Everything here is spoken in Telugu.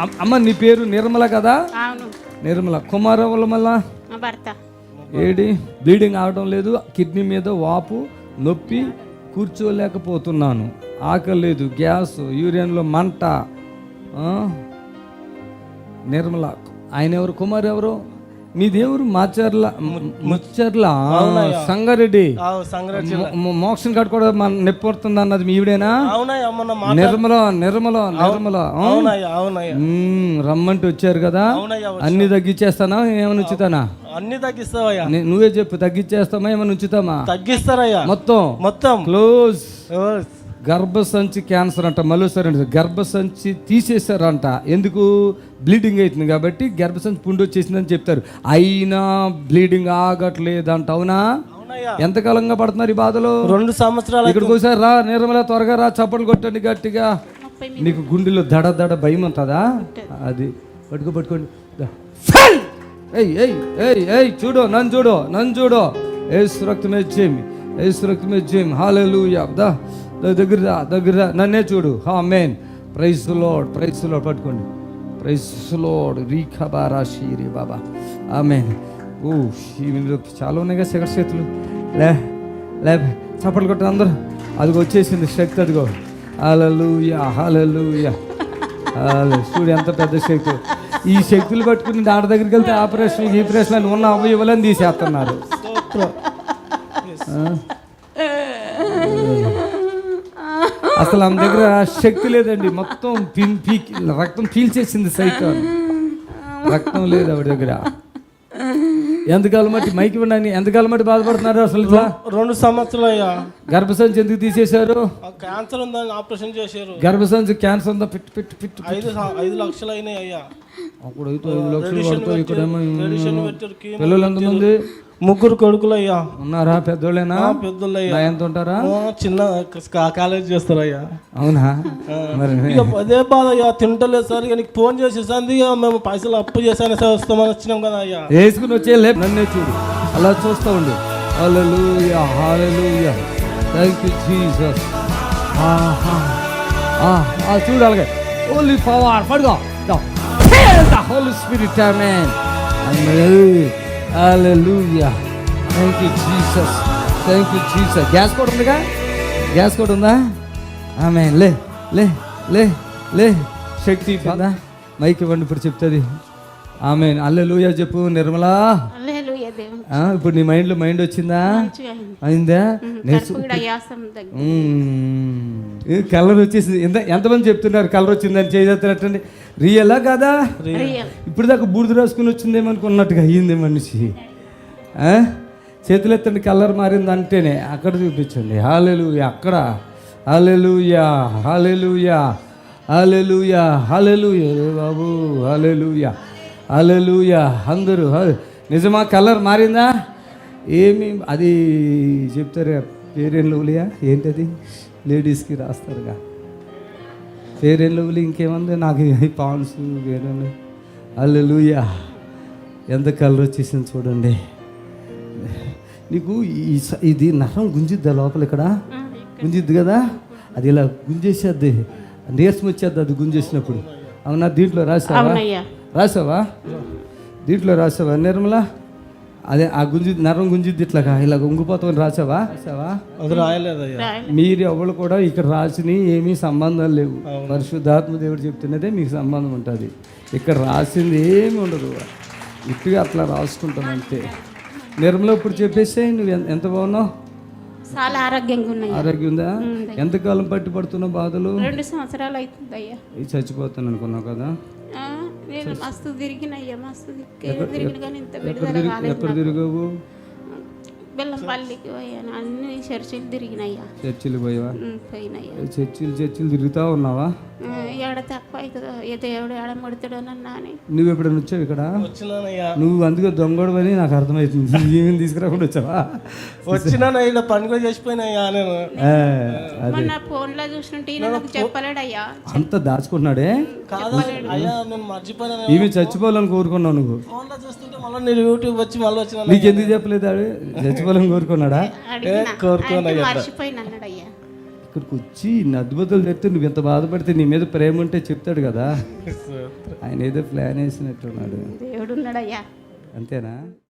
అమ్- అమ్మ నీ పేరు నిర్మల కదా? అవును. నిర్మల కుమారవల మళ్ళా? మా భర్త. ఏడి? బ్లీడింగ్ అవడం లేదు కిడ్నీ మీద వాపు నొప్పి కూర్చోలేకపోతున్నాను. ఆకలి లేదు గ్యాస్ యూరిన్లో మంట? నిర్మల ఆయన ఎవరు? కుమార్ ఎవరు? మీ దేవురు మాచర్ల ముచ్చర్ల సంగారెడ్డి. మోక్షం కాడ కూడా మన నొప్పి పడుతుంది అన్నది మీ ఈవిడేనా? నిర్మల నిర్మల నిర్మల రమ్మంటే వచ్చారు కదా? అన్ని తగ్గించేస్తానా ఏమైనా ఉంచుతానా? అన్ని తగ్గిస్తావయ్యా. నువ్వే చెప్పు తగ్గించేస్తామా ఏమైనా ఉంచుతామా? తగ్గిస్తారయ్యా. మొత్తం. మొత్తం. క్లోజ్. గర్భసంచి క్యాన్సర్ అంట మళ్ళీ గర్భసంచి తీసేశారంట. ఎందుకు? బ్లీడింగ్ అవుతుంది కాబట్టి గర్భసంచి పుండు వచ్చేసిందని చెప్తారు. అయినా బ్లీడింగ్ ఆగట్లేదంట అవునా? అవునయ్యా. ఎంతకాలంగా పడుతున్నారు ఈ బాధలు? రెండు సంవత్సరాలు ఇక్కడికి ఒకసారి రా నిర్మల త్వరగా రా చప్పట్లు కొట్టండి గట్టిగా. నీకు గుండెలో దడ దడ భయం ఉంటుందా? అది. పట్టుకో పట్టుకోండి! ఏయ్ ఏయ్ ఏయ్ ఏయ్ చూడు నన్ను చూడు నన్ను చూడు. ఏసు రక్తమే చేమి ఏసు రక్తమే చేమి హాలూయా దా దా, దగ్గర రా దగ్గర రా. నన్నే చూడు. హా man price load price load పట్టుకోండి. ప్రైస్ లోడ్ రీఖబారా షీరి బాబా. ఆమెన్ ఓ ఇందులో చాలా ఉన్నాయి కదా శిఖర చేతులు. లే లే చప్పట్లు కొట్టండి అందరూ. అదిగో వచ్చేసింది శక్తి అదిగో. హాలూయా హాలూయా చూడు ఎంత పెద్ద శక్తి. ఈ శక్తులు పట్టుకుని ఆడ దగ్గరికి వెళ్తే ఆపరేషన్ ఈ ఆపరేషన్ అని ఉన్న అవయవాలని తీసేస్తున్నారు. ఆ? అసలు ఆమె దగ్గర శక్తి లేదండి. మొత్తం పీ- పీకి రక్తం పీల్చేసింది సైతం రక్తం లేదు ఆవిడ దగ్గర. ఎంతకాలం మట్టి మైకి ఉండని ఎంతకాలం మట్టి బాధపడుతున్నారు అసలు ఇట్లా? రెండు సంవత్సరాలు అయ్యా గర్భసంచి ఎందుకు తీసేశారు? క్యాన్సర్ ఉందని ఆపరేషన్ చేశారు. గర్భసంచి క్యాన్సర్ ఉందా? పిట్టు పిట్టు పిట్టు ఐదు ఐదు లక్షలు అయినాయి అయ్యా అప్పుడు అయితే ఐదు లక్షలు పెట్టారు కీమో పిల్లలు ఎంతమంది? ముగ్గురు కొడుకులు అయ్యా ఉన్నారా పెద్దోళ్ళేనా? అయ్యా నా ఎంత ఉంటారా చిన్న కాలేజ్ చేస్తారయ్యా. అవునా? మరి అదే బాధ అయ్యా తింటలేదు సార్ నీకు ఫోన్ చేసేసాను మేము పైసలు అప్పు చేశాను సార్ వస్తామని వచ్చినాం కదా అయ్యా. వేసుకుని వచ్చే లే నన్నే చూడు. అలా చూస్తూ ఉండు. Hallelujah hallelujah. Thank you Jesus చూడు అలాగే. ఓన్లీ పవర్ పడుకో. Holy Spirit amen hallelujah thank you Jesus thank you Jesus gas కూడా ఉందిగా? గ్యాస్ కూడా ఉందా? ఆమె లే లే లే లే. శక్తి మైక్ ఇవ్వండి ఇప్పుడు చెప్తుంది. ఆమె అల్లెలుయా చెప్పు నిర్మలా. ఇప్పుడు నీ మైండ్లో మైండ్ వచ్చిందా? అయింది. కలర్ వచ్చేసింది ఎంత ఎంతమంది చెప్తున్నారు కలర్ వచ్చిందని చేసేస్తున్నట్టండి రియలా కదా? రియల్. ఇప్పుడు దాకా బూడిద రాసుకుని వచ్చిందేమనుకున్నట్టుగా అయ్యింది మనిషి. ఆ? చేతులు ఎత్తండి కలర్ మారింది అంటేనే అక్కడ చూపించండి. హాలెలుయా అక్కడ. Hallelujah hallelujah hallelujah hallelujah. రే బాబు హాలెలుయా. హాలెలుయా అందరూ హ- నిజమా? కలర్ మారిందా? ఏమి అది చెప్తారు పేరేం లవ్లియా ఏంటది? లేడీస్కి రాస్తారుగా. పేరేం లవ్లీ ఇంకేముంది? నాకు పాన్స్ వేరే అల్లెలుయా. ఎంత కలర్ వచ్చేసింది చూడండి. నీకు ఇది నరం గుంజిద్దా లోపల ఇక్కడ? గుంజిద్ది కదా? అది ఇలా గుంజేసేద్ది. నీరసం వచ్చేద్ది అది గుంజేసినప్పుడు. అవునా? దీంట్లో రాసావా? రాసావా? దీంట్లో రాసావా? నిర్మల? అదే ఆ గుంజి నరం గుంజిద్ది ఇట్లాగా ఇలా ఉంగిపోతామని రాసావా? రాసావా? అది రాయలేదయ్యా. రాయలే. మీరు ఎవరు కూడా ఇక్కడ రాసిని ఏమీ సంబంధాలు లేవు. పరిశుద్ధాత్మ దేవుడు చెప్తున్నదే మీకు సంబంధం ఉంటుంది. ఇక్కడ రాసింది ఏమి ఉండదు. ఇట్టుగా అట్లా రాసుకుంటాం అంతే. నిర్మల ఇప్పుడు చెప్పేసి నువ్వు ఎంత బాగున్నావు? చాలా ఆరోగ్యంగా ఉన్నాయి ఆరోగ్యం ఉందా? ఎంతకాలం పట్టి పడుతున్న బాధలు? రెండు సంవత్సరాలు అవుతుంది అయ్యా ఇది చచ్చిపోతాను అనుకున్నావు కదా? నేను మస్తు తిరిగినయ్యా మస్తు తిరిగి తిరిగిన కానీ ఇంత విడుదల ఎక్కడ తిరిగావు? బెల్లంపల్లికి పోయాను అన్ని చర్చిలు తిరిగినయ్యా చర్చిలు పోయావా పోయినయ్యా చర్చిలు చర్చిలు తిరుగుతా ఉన్నావా ఏడ తక్కువ అవుతుందో ఏ దేవుడు ఏడ ముడతాడోనన్నా అని నువ్వు ఎప్పుడైనా వచ్చావు ఇక్కడ వచ్చినానయ్యా నువ్వు అందుకే దొంగడమని నాకు అర్థమవుతుంది ఏమేమి తీసుకురాకుండా వచ్చావా వచ్చినానయ్యా ఇలా పని కూడా చేసిపోయినాయ్యా నేను మొన్న ఫోన్లో చూసినట్టు ఈయన నాకు చెప్పలేడయ్యా అంత దాచుకుంటున్నాడే కాదా అయ్యా నేను మర్చిపోయినా ఈమె చచ్చిపోవాలని కోరుకున్నావు నువ్వు ఫోన్లో చూస్తుంటే మళ్ళీ నేను యూట్యూబ్ వచ్చి మళ్ళీ వచ్చిన నీకు ఎందుకు చెప్పలేదు ఆడు చచ్చిపోవాలని కోరుకున్నాడా? అన్నాడయ్యా ఇక్కడికి వచ్చి ఇన్ని అద్భుతాలు చెప్తే నువ్వు ఇంత బాధపడితే నీ మీద ప్రేమ ఉంటే చెప్తాడు కదా. ఆయన ఏదో ప్లాన్ వేసినట్టున్నాడు. దేవుడు ఉన్నాడయ్యా అంతేనా?